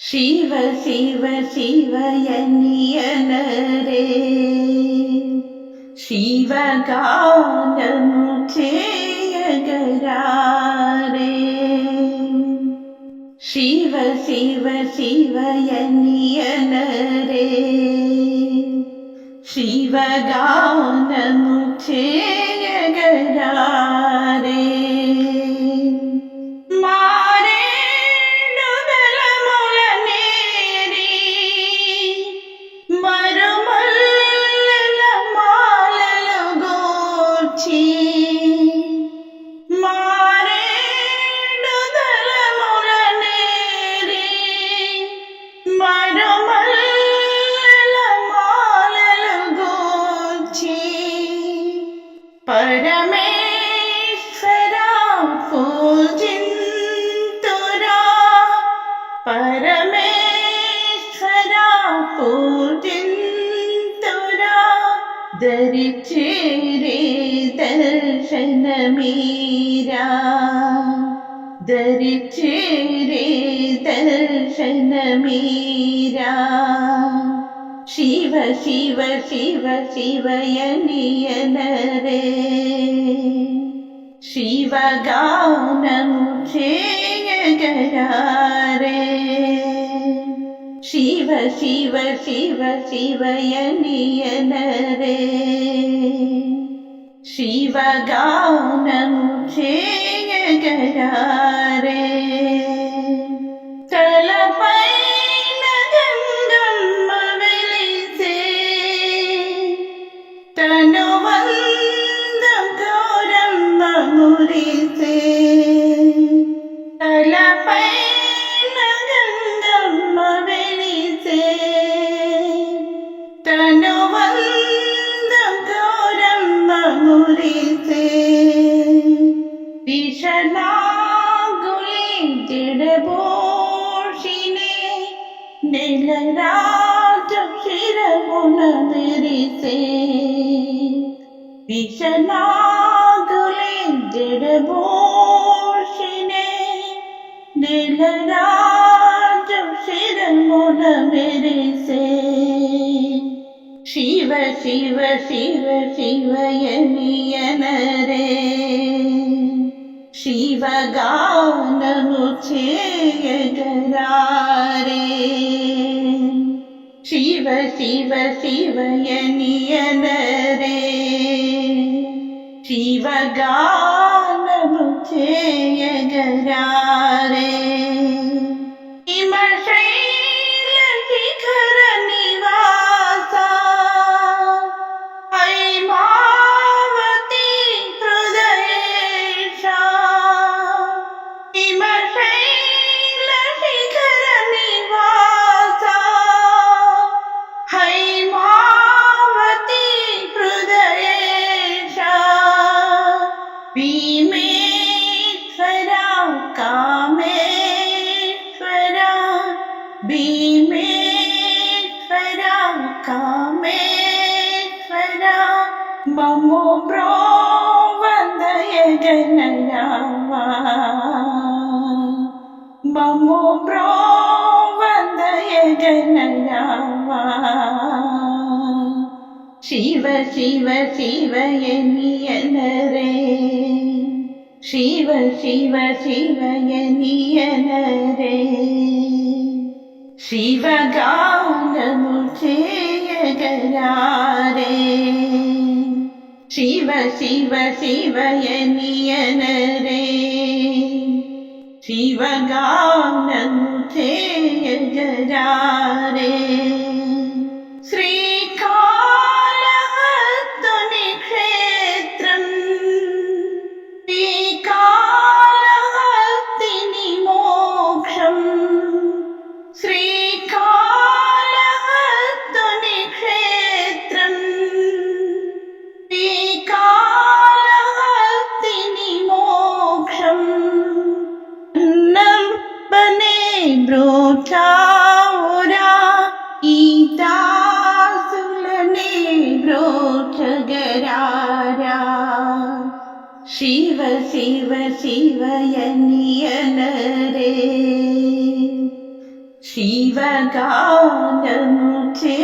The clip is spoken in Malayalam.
Shiva Shiva ಶಿವಯನಿಯನರೇ ಶಿವಗಾನಮು చేయగరారే Shiva Shiva ಶಿವಯನಿಯನರೇ ಶಿವಗಾನಮು చేయಗರಾ పరమేశ్వరా పూజింతురా. పరమేశ్వరా పూజింతురా. దరిచేరే ദർശനമീരാ. ധരിച്ചേരേ ദർശനമീരാ. Shiva Shiva Shiva ശിവയനിയനരേ ശിവഗാനം ചെയ്യകരാരേ Shiva Shiva Shiva ശിവയനിയനരേ ശിവഗാനം ചെയ്യകരാരേ நிழலாற்றும் சிறகுணமெரிசே விஷனாகுலிந்திடபூஷினே நிழலாற்றும் சிறகுணமெரிசே Shiva Shiva Shiva சிவயனியனரே शिवगानमुचे जरारे Shiva Shiva சிவயனியனரே சிவகானமுச்சேயகரே இமர்ஷை be made fara, come fara, be made fara, kame fara, mamo bro vandaya janan. Shiv Shiv शिवनियन रे शिव शिव शिवनियन रे शिवगामु जरा शिव शिव शिवनियनरे शिवगा न ಶಿವ ಶಿವ ಶಿವಯನಿಯನರೇ ಶಿವಗಾನಮುಖೇ